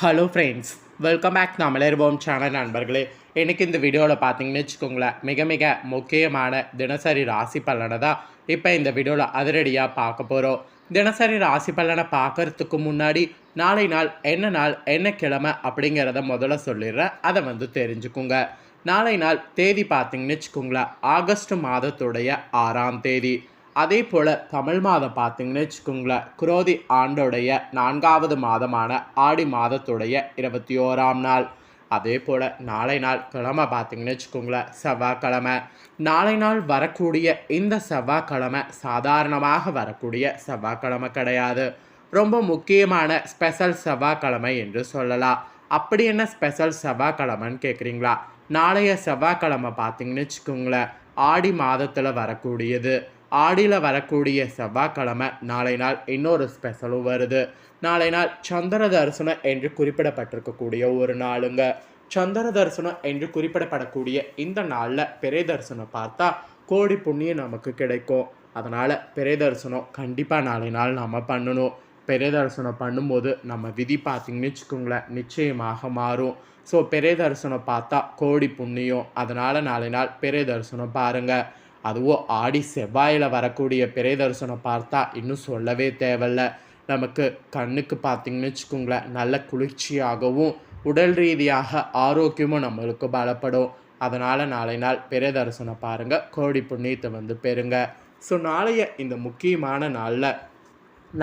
Hello friends welcome back நான் மலர்வோம் channel நண்பர்களே. எனக்கு இந்த வீடியோவில் பார்த்தீங்கன்னு வச்சுக்கோங்களேன் மிக மிக முக்கியமான தினசரி ராசி பலனை தான் இப்போ இந்த வீடியோவில் அதிரடியாக பார்க்க போகிறோம் தினசரி ராசி பலனை பார்க்கறதுக்கு முன்னாடி நாளை நாள் என்ன நாள் என்ன கிழமை அப்படிங்கிறத முதல்ல சொல்லிடுறேன். அதை வந்து தெரிஞ்சுக்குங்க. நாளை நாள் தேதி பார்த்தீங்கன்னு வச்சுக்கோங்களேன் ஆகஸ்ட் மாதத்துடைய ஆறாம் தேதி. அதே போல் தமிழ் மாதம் பார்த்தீங்கன்னு வச்சுக்கோங்களேன் குரோதி ஆண்டோடைய நான்காவது மாதமான ஆடி மாதத்துடைய இருபத்தி ஓராம் நாள். அதே போல் நாளை நாள் கிழமை பார்த்தீங்கன்னு வச்சுக்கோங்களேன் செவ்வாய்க்கிழமை. நாளை நாள் வரக்கூடிய இந்த செவ்வாய்க்கிழமை சாதாரணமாக வரக்கூடிய செவ்வாய்க்கிழமை கிடையாது. ரொம்ப முக்கியமான ஸ்பெஷல் செவ்வாய்க்கிழமை என்று சொல்லலாம். அப்படி என்ன ஸ்பெஷல் செவ்வாய்க்கிழமைன்னு கேட்குறீங்களா நாளைய செவ்வாய்க்கிழமை பார்த்தீங்கன்னு வச்சுக்கோங்களேன் ஆடி மாதத்தில் வரக்கூடியது. ஆடியில் வரக்கூடிய செவ்வாய்க்கிழமை நாளை நாள் இன்னொரு ஸ்பெஷலும் வருது. நாளை நாள் சந்திர தரிசனம் என்று குறிப்பிடப்பட்டிருக்கக்கூடிய ஒரு நாளுங்க. சந்திர தரிசனம் என்று குறிப்பிடப்படக்கூடிய இந்த நாளில் பெரிய தரிசனம் பார்த்தா கோடி புண்ணியம் நமக்கு கிடைக்கும். அதனால் பெரிய தரிசனம் கண்டிப்பாக நாளை நாள் நம்ம பண்ணணும். பெரிய தரிசனம் பண்ணும்போது நம்ம விதி பார்த்திங்கன்னு வச்சுக்கோங்களேன் நிச்சயமாக மாறும். ஸோ பெரிய தரிசனம் பார்த்தா கோடி புண்ணியம். அதனால் நாளை நாள் பெரிய தரிசனம் பாருங்கள் அதுவும் ஆடி செவ்வாயில் வரக்கூடிய பிறை தரிசனம் பார்த்தா இன்னும் சொல்லவே தேவையில்ல. நமக்கு கண்ணுக்கு பார்த்தீங்கன்னு வச்சுக்கோங்களேன் நல்ல குளிர்ச்சியாகவும் உடல் ரீதியாக ஆரோக்கியமும் நம்மளுக்கு பலப்படும். அதனால் நாளை நாள் பிறை தரிசனம் பாருங்கள் கோடி புண்ணியத்தை வந்து பெறுங்க. ஸோ நாளைய இந்த முக்கியமான நாளில்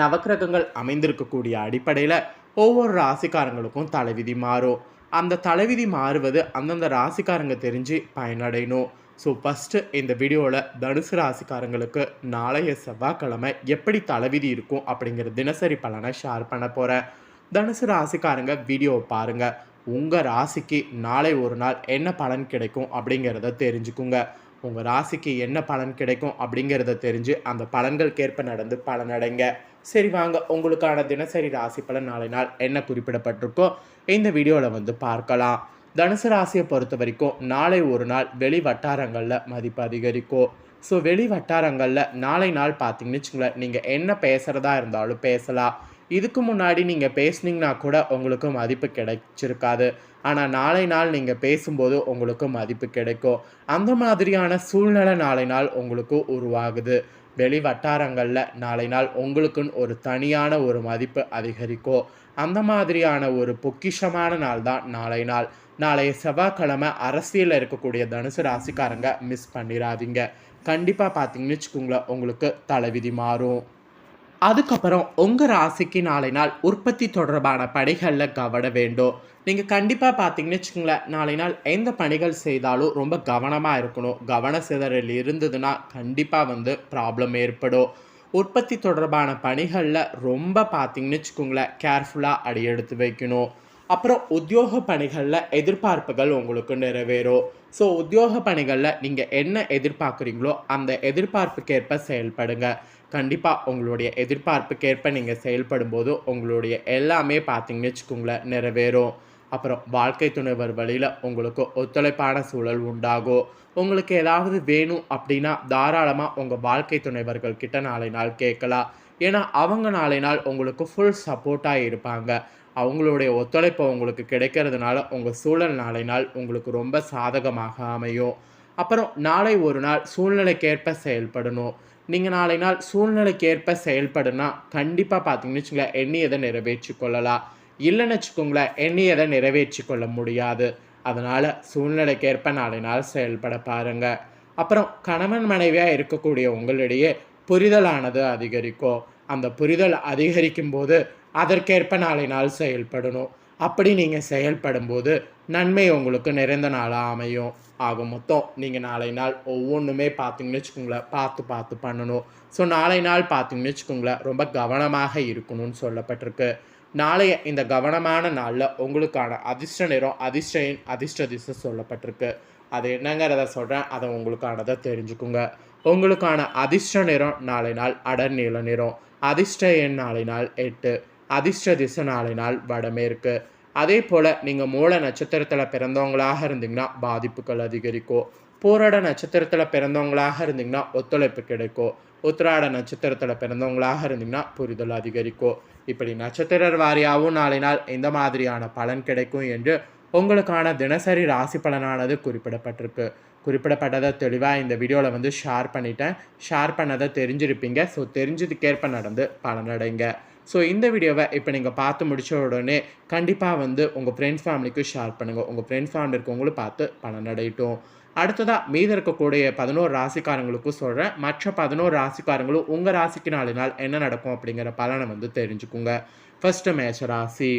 நவக்கிரகங்கள் அமைந்திருக்கக்கூடிய அடிப்படையில் ஒவ்வொரு ராசிக்காரங்களுக்கும் தலைவிதி மாறும். அந்த தலைவிதி மாறுவது அந்தந்த ராசிக்காரங்க தெரிஞ்சு பயனடையணும். ஸோ ஃபஸ்ட்டு இந்த வீடியோவில் தனுசு ராசிக்காரங்களுக்கு நாளைய செவ்வாய்க்கிழமை எப்படி தலைவிதி இருக்கும் அப்படிங்கிற தினசரி பலனை ஷேர் பண்ண போகிறேன் தனுசு ராசிக்காரங்க வீடியோவை பாருங்கள் உங்கள் ராசிக்கு நாளை ஒரு நாள் என்ன பலன் கிடைக்கும் அப்படிங்கிறத தெரிஞ்சுக்குங்க. உங்கள் ராசிக்கு என்ன பலன் கிடைக்கும் அப்படிங்கிறத தெரிஞ்சு அந்த பலன்களுக்கேற்ப நடந்து பலனடைங்க. சரி வாங்க. உங்களுக்கான தினசரி ராசி பலன் நாளை நாள் என்ன குறிப்பிடப்பட்டிருக்கோ இந்த வீடியோவில் வந்து பார்க்கலாம். தனுசு ராசியை பொறுத்த வரைக்கும் நாளை ஒரு நாள் வெளி வட்டாரங்களில் மதிப்பு அதிகரிக்கும். ஸோ வெளி வட்டாரங்களில் நாளை நாள் பார்த்தீங்கன்னு வச்சுங்களேன் நீங்கள் என்ன பேசுகிறதா இருந்தாலும் பேசலாம். இதுக்கு முன்னாடி நீங்கள் பேசுனீங்கன்னா கூட உங்களுக்கு மதிப்பு கிடைச்சிருக்காது. ஆனால் நாளை நாள் நீங்கள் பேசும்போது உங்களுக்கு மதிப்பு கிடைக்கும். அந்த மாதிரியான சூழ்நிலை நாளை நாள் உங்களுக்கு உருவாகுது. வெளி வட்டாரங்களில் நாளை நாள் உங்களுக்குன்னு ஒரு தனியான ஒரு மதிப்பு அதிகரிக்கும் அந்த மாதிரியான ஒரு பொக்கிஷமான நாள் தான் நாளை நாள். நாளைய செவ்வாய்க்கிழமை அரசியலில் இருக்கக்கூடிய தனுசு ராசிக்காரங்க மிஸ் பண்ணிடாதீங்க கண்டிப்பாக பார்த்தீங்கன்னு வச்சுக்கோங்களேன் உங்களுக்கு தலைவிதி மாறும். அதுக்கப்புறம் உங்கள் ராசிக்கு நாளை நாள் உற்பத்தி தொடர்பான பணிகளில் கவன வேண்டும். நீங்கள் கண்டிப்பாக பார்த்தீங்கன்னு வச்சுக்கோங்களேன் நாளை நாள் எந்த பணிகள் செய்தாலும் ரொம்ப கவனமாக இருக்கணும். கவன சிதறல் இருந்ததுன்னா கண்டிப்பாக வந்து ப்ராப்ளம் ஏற்படும். உற்பத்தி தொடர்பான பணிகளில் ரொம்ப பார்த்தீங்கன்னு வச்சுக்கோங்களேன் கேர்ஃபுல்லாக அடி எடுத்து வைக்கணும். அப்புறம் உத்தியோக பணிகளில் எதிர்பார்ப்புகள் உங்களுக்கு நிறைவேறும். ஸோ உத்தியோக பணிகளில் நீங்கள் என்ன எதிர்பார்க்குறீங்களோ அந்த எதிர்பார்ப்புக்கேற்ப செயல்படுங்க. கண்டிப்பாக உங்களுடைய எதிர்பார்ப்புக்கேற்ப நீங்கள் செயல்படும் போது உங்களுடைய எல்லாமே பார்த்தீங்கன்னு வச்சுக்கோங்களேன் நிறைவேறும். அப்புறம் வாழ்க்கை துணைவர் வழியில் உங்களுக்கு ஒத்துழைப்பான சூழல் உண்டாகும். உங்களுக்கு ஏதாவது வேணும் அப்படின்னா தாராளமாக உங்கள் வாழ்க்கை துணைவர்கள் கிட்ட நாளை நாள் கேட்கலாம். ஏன்னா அவங்க நாளை நாள் உங்களுக்கு ஃபுல் சப்போர்ட்டாக இருப்பாங்க. அவங்களுடைய ஒத்துழைப்பு உங்களுக்கு கிடைக்கிறதுனால உங்கள் சூழல் நாளை நாள் உங்களுக்கு ரொம்ப சாதகமாக அமையும். அப்புறம் நாளை ஒரு நாள் சூழ்நிலைக்கேற்ப செயல்படணும். நீங்கள் நாளை நாள் சூழ்நிலைக்கேற்ப செயல்படுனா கண்டிப்பாக பார்த்தீங்கன்னு வச்சுங்களேன் எண்ணியதை நிறைவேற்றி கொள்ளலாம். இல்லைன்னு வச்சுக்கோங்களேன் எண்ணியதை நிறைவேற்றி கொள்ள முடியாது. அதனால் சூழ்நிலைக்கேற்ப நாளை நாள் செயல்பட பாருங்கள் அப்புறம் கணவன் மனைவியாக இருக்கக்கூடிய உங்களிடையே புரிதலானது அதிகரிக்கும். அந்த புரிதல் அதிகரிக்கும் போது அதற்கேற்ப நாளை நாள் செயல்படணும். அப்படி நீங்கள் செயல்படும் போது நன்மை உங்களுக்கு நிறைந்த நாளாக அமையும். ஆக மொத்தம் நீங்கள் நாளை நாள் ஒவ்வொன்றுமே பார்த்தீங்கன்னு வச்சுக்கோங்களேன் பார்த்து பார்த்து பண்ணணும். ஸோ நாளை நாள் பார்த்தீங்கன்னு வச்சுக்கோங்களேன் ரொம்ப கவனமாக இருக்கணும்னு சொல்லப்பட்டிருக்கு. நாளைய இந்த கவனமான நாளில் உங்களுக்கான அதிர்ஷ்ட நிறம் அதிர்ஷ்ட அதிர்ஷ்ட திசை சொல்லப்பட்டிருக்கு. அது என்னங்கிறத சொல்கிறேன் அதை உங்களுக்கானதை தெரிஞ்சுக்குங்க. உங்களுக்கான அதிர்ஷ்ட நிறம் நாளை நாள் அடர் நீல நிறம். அதிர்ஷ்ட எண் நாளை நாள் எட்டு. அதிர்ஷ்ட திசை நாளை நாள் வடமேற்கு அதே போல் நீங்கள் மூல நட்சத்திரத்தில் பிறந்தவங்களாக இருந்தீங்கன்னா பாதிப்புகள் அதிகரிக்கும் போராட நட்சத்திரத்தில் பிறந்தவங்களாக இருந்தீங்கன்னா ஒத்துழைப்பு கிடைக்கும் உத்திராட நட்சத்திரத்தில் பிறந்தவங்களாக இருந்தீங்கன்னா புரிதல் அதிகரிக்கும் இப்படி நட்சத்திர வாரியாகவும் நாளை நாள் எந்த மாதிரியான பலன் கிடைக்கும் என்று உங்களுக்கான தினசரி ராசி பலனானது குறிப்பிடப்பட்டிருக்கு. குறிப்பிடப்பட்டதை தெளிவாக இந்த வீடியோவில் வந்து ஷேர் பண்ணிட்டேன். ஷேர் பண்ணதை தெரிஞ்சிருப்பீங்க. ஸோ தெரிஞ்சதுக்கேற்ப நடந்து பலனடைங்க. ஸோ இந்த வீடியோவை இப்போ நீங்கள் பார்த்து முடிச்ச உடனே கண்டிப்பாக வந்து உங்கள் ஃப்ரெண்ட்ஸ் ஃபேமிலிக்கு ஷேர் பண்ணுங்கள் உங்கள் ஃப்ரெண்ட்ஸ் ஃபேமிலி இருக்கவங்களும் பார்த்து பலனடையட்டும் அடுத்ததாக மீதி இருக்கக்கூடிய பதினோரு ராசிக்காரங்களுக்கும் சொல்கிறேன் மற்ற பதினோரு ராசிக்காரங்களும் உங்கள் ராசிக்கு நாலு நாள் என்ன நடக்கும் அப்படிங்கிற பலனை வந்து தெரிஞ்சுக்குங்க. ஃபஸ்ட்டு மேஷ ராசி.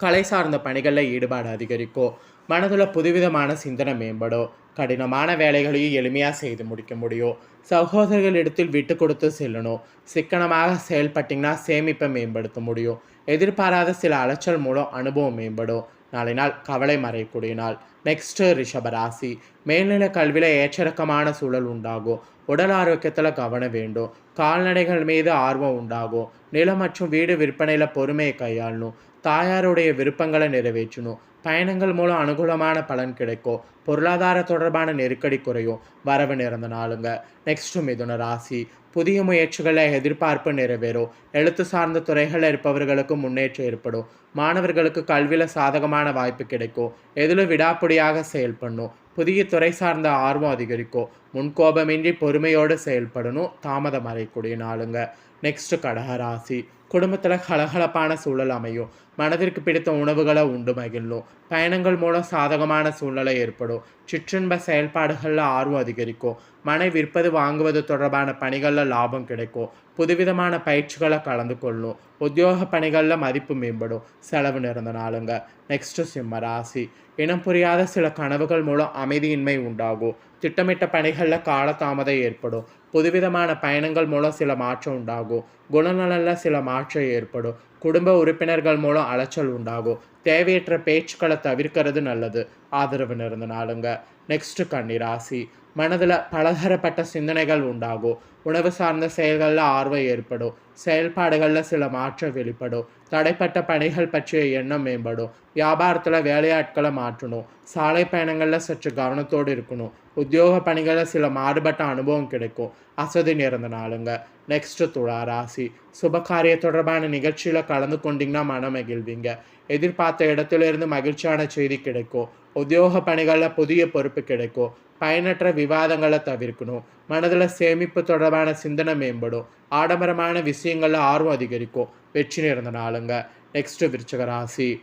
கலை சார்ந்த பணிகளில் ஈடுபாடு அதிகரிக்கும். மனதில் புதுவிதமான சிந்தனை மேம்படும். கடினமான வேலைகளையும் எளிமையாக செய்து முடிக்க முடியும். சகோதரர்களிடத்தில் விட்டு கொடுத்து செல்லணும். சிக்கனமாக செயல்பட்டிங்கன்னா சேமிப்பை மேம்படுத்த முடியும். எதிர்பாராத சில அலைச்சல் மூலம் அனுபவம் மேம்படும். நாளை நாள் கவலை மறையக்கூடிய நாள். நெக்ஸ்ட்டு ரிஷபராசி மேல்நிலை கல்வியில் ஏற்றிறக்கமான சூழல் உண்டாகும். உடல் ஆரோக்கியத்தில் கவனம் வேண்டும். கால்நடைகள் மீது ஆர்வம் உண்டாகும். நிலம் மற்றும் வீடு விற்பனையில் பொறுமையை கையாளணும். தாயாருடைய விருப்பங்களை நிறைவேற்றணும். பயணங்கள் மூலம் அனுகூலமான பலன் கிடைக்கும். பொருளாதார தொடர்பான நெருக்கடி குறையும். வரவு நிறந்த நாளுங்க. நெக்ஸ்ட்டு மிதுன ராசி. புதிய முயற்சிகளை எதிர்பார்ப்பு நிறைவேறும். எழுத்து சார்ந்த துறைகளில் இருப்பவர்களுக்கு முன்னேற்றம் ஏற்படும். மாணவர்களுக்கு கல்வியில் சாதகமான வாய்ப்பு கிடைக்கும். எதில் விடாப்பிடியாக செயல்படணும். புதிய துறை சார்ந்த ஆர்வம் அதிகரிக்கும். முன்கோபமின்றி பொறுமையோடு செயல்படணும். தாமதம் அறையக்கூடிய நாளுங்க. நெக்ஸ்ட் கடகராசி குடும்பத்தில் கலகலப்பான சூழல் அமையும். மனதிற்கு பிடித்த உணவுகளை உண்டு மகிழும். பயணங்கள் மூலம் சாதகமான சூழ்நிலை ஏற்படும். சிற்றின்ப செயல்பாடுகளில் ஆர்வம் அதிகரிக்கும். மனை விற்பது வாங்குவது தொடர்பான பணிகளில் லாபம் கிடைக்கும். புதுவிதமான பயிற்சிகளை கலந்து கொள்ளும். உத்தியோக பணிகளில் மதிப்பு மேம்படும். செலவு நிறந்த நாளுங்க. நெக்ஸ்ட் சிம்ம ராசி. இனம் புரியாத சில கனவுகள் மூலம் அமைதியின்மை உண்டாகும். திட்டமிட்ட பணிகளில் காலதாமதம் ஏற்படும். புதுவிதமான பயணங்கள் மூலம் சில மாற்றம் உண்டாகும். குணநலனில் சில மாற்றம் ஏற்படும். குடும்ப உறுப்பினர்கள் மூலம் அலைச்சல் உண்டாகும். தேவையற்ற பேச்சுக்களை தவிர்க்கிறது நல்லது. ஆதரவு நிறந்த நாளுங்க. நெக்ஸ்ட் கன்னிராசி மனதில் பலதரப்பட்ட சிந்தனைகள் உண்டாகும். உணவு சார்ந்த செயல்களில் ஆர்வம் ஏற்படும். செயல்பாடுகளில் சில மாற்றம் வெளிப்படும். தடைப்பட்ட பணிகள் பற்றிய எண்ணம் மேம்படும். வியாபாரத்தில் வேலையாட்களை மாற்றணும். சாலை பயணங்களில் சற்று கவனத்தோடு இருக்கணும். உத்தியோக பணிகளில் சில மாறுபட்ட அனுபவம் கிடைக்கும். அசதி நிறந்த நாளுங்க. நெக்ஸ்ட் துளா ராசி. சுபகாரிய தொடர்பான நிகழ்ச்சியில் கலந்து கொண்டீங்கன்னா மனம் மகிழ்வீங்க. எதிர்பார்த்த இடத்துலேருந்து மகிழ்ச்சியான செய்தி கிடைக்கும். உத்தியோக பணிகளில் புதிய பொறுப்பு கிடைக்கும். பயனற்ற விவாதங்களை தவிர்க்கணும். மனதில் சேமிப்பு தொடர்பான சிந்தனை மேம்படும். ஆடம்பரமான விஷயங்களில் ஆர்வம் அதிகரிக்கும். வெற்றி நிறந்த நாளுங்க. நெக்ஸ்ட்டு விருச்சக ராசி.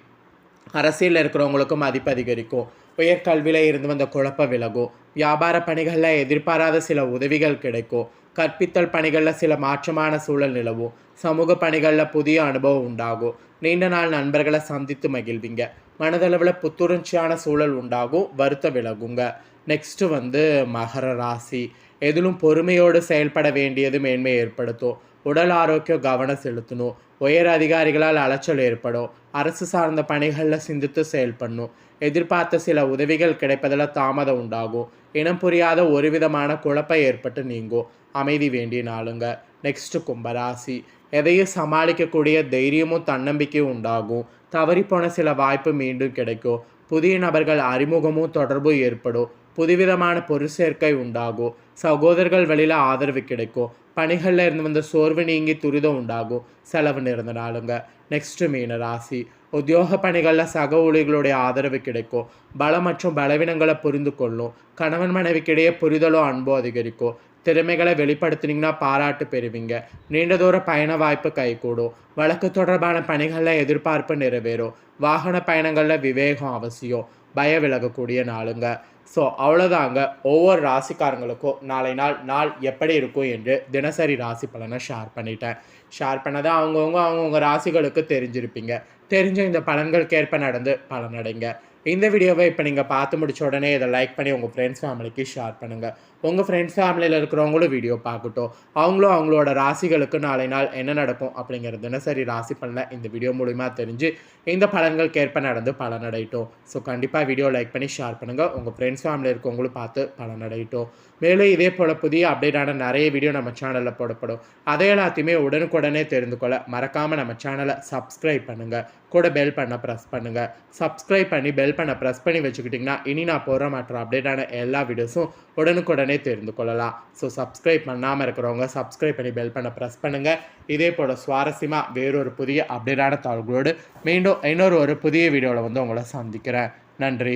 அரசியலில் இருக்கிறவங்களுக்கும் மதிப்பு அதிகரிக்கும். உயர்கல்வியில் இருந்து வந்த குழப்பம் விலகும். வியாபார பணிகளில் எதிர்பாராத சில உதவிகள் கிடைக்கும். கற்பித்தல் பணிகளில் சில மாற்றமான சூழல் நிலவும். சமூக பணிகளில் புதிய அனுபவம் உண்டாகும். நீண்ட நாள் நண்பர்களை சந்தித்து மகிழ்வீங்க. மனதளவில் புத்துணர்ச்சியான சூழல் உண்டாகும். வருத்த விலகுங்க. நெக்ஸ்ட்டு வந்து மகர ராசி. எதிலும் பொறுமையோடு செயல்பட வேண்டியது மேன்மை ஏற்படுத்தும். உடல் ஆரோக்கியம் கவனம் செலுத்தணும். உயர் அதிகாரிகளால் அலைச்சல் ஏற்படும். அரசு சார்ந்த பணிகளில் சிந்தித்து செயல்படணும். எதிர்பார்த்த சில உதவிகள் கிடைப்பதில் தாமதம் உண்டாகும். இனம் புரியாத ஒரு விதமான குழப்பம் ஏற்பட்டு நீங்கும். அமைதி வேண்டிய நாளுங்க. நெக்ஸ்ட்டு கும்பராசி. எதையும் சமாளிக்கக்கூடிய தைரியமும் தன்னம்பிக்கையும் உண்டாகும். தவறிப்போன சில வாய்ப்பு மீண்டும் கிடைக்கும். புதிய நபர்கள் அறிமுகமும் தொடர்பும் ஏற்படும். புதுவிதமான பொருட்சேர்க்கை உண்டாகும். சகோதரர்கள் வழியில் ஆதரவு கிடைக்கும். பணிகளில் இருந்து வந்த சோர்வு நீங்கி துரிதம் உண்டாகும். செலவு நிறந்த நாளுங்க. நெக்ஸ்ட்டு மீன ராசி. உத்தியோக பணிகளில் சக ஊழியர்களுடைய ஆதரவு கிடைக்கும். பலம் மற்றும் பலவீனங்களை புரிந்து கொள்ளும். கணவன் மனைவிக்கிடையே புரிதலோ அன்போ அதிகரிக்கும். திறமைகளை வெளிப்படுத்தினீங்கன்னா பாராட்டு பெறுவீங்க. நீண்ட தூர பயண வாய்ப்பு கைகூடும். வழக்கு தொடர்பான பணிகளில் எதிர்பார்ப்பு நிறைவேறும். வாகன பயணங்களில் விவேகம் அவசியம். பய விலகக்கூடிய நாளுங்க. ஸோ அவ்வளோதாங்க ஒவ்வொரு ராசிக்காரங்களுக்கும் நாளை நாள் நாள் எப்படி இருக்கும் என்று தினசரி ராசி பலனை ஷேர் பண்ணிட்டேன். ஷேர் பண்ணதை அவங்கவுங்க அவங்கவுங்க ராசிகளுக்கு தெரிஞ்சிருப்பீங்க. தெரிஞ்ச இந்த பலன்களுக்கேற்ப நடந்து பலனடைங்க. இந்த வீடியோவை இப்போ நீங்கள் பார்த்து முடிச்ச உடனே இதை லைக் பண்ணி உங்கள் ஃப்ரெண்ட்ஸ் ஃபேமிலிக்கு ஷேர் பண்ணுங்கள் உங்கள் ஃப்ரெண்ட்ஸ் ஃபேமிலியில் இருக்கிறவங்களும் வீடியோ பார்க்கட்டும். அவங்களும் அவங்களோட ராசிகளுக்கு நாளை நாள் என்ன நடக்கும் அப்படிங்கிற தினசரி ராசி பலனை இந்த வீடியோ மூலிமா தெரிஞ்சு இந்த பலன்களுக்கு ஏற்ப நடந்து பலனடையட்டும். ஸோ கண்டிப்பாக வீடியோ லைக் பண்ணி ஷேர் பண்ணுங்கள் உங்கள் ஃப்ரெண்ட்ஸ் ஃபேமிலியில் இருக்கவங்களும் பார்த்து பலனடையட்டும். மேலும் இதே போல் புதிய அப்டேட்டான நிறைய வீடியோ நம்ம சேனலில் போடப்படும். அதை எல்லாத்தையுமே உடனுக்குடனே தெரிந்து கொள்ள மறக்காமல் நம்ம சேனலை சப்ஸ்கிரைப் பண்ணுங்கள் கூட பெல் பண்ண ப்ரெஸ் பண்ணுங்கள் சப்ஸ்கிரைப் பண்ணி பெல் பெல் பண்ண ப்ரெஸ் பண்ணி வச்சுக்கிட்டிங்கன்னா இனி நான் போடுற மற்ற அப்டேட்டான எல்லா வீடியோஸும் உடனுக்குடனே தெரிந்து கொள்ளலாம். ஸோ சப்ஸ்கிரைப் பண்ணாமல் இருக்கிறவங்க சப்ஸ்கிரைப் பண்ணி பெல் பண்ண ப்ரெஸ் பண்ணுங்கள் இதே போல் சுவாரஸ்யமாக வேறொரு புதிய அப்டேட்டான தகவல்களோடு மீண்டும் இன்னொரு ஒரு புதிய வீடியோவில் வந்து உங்களை சந்திக்கிறேன். நன்றி.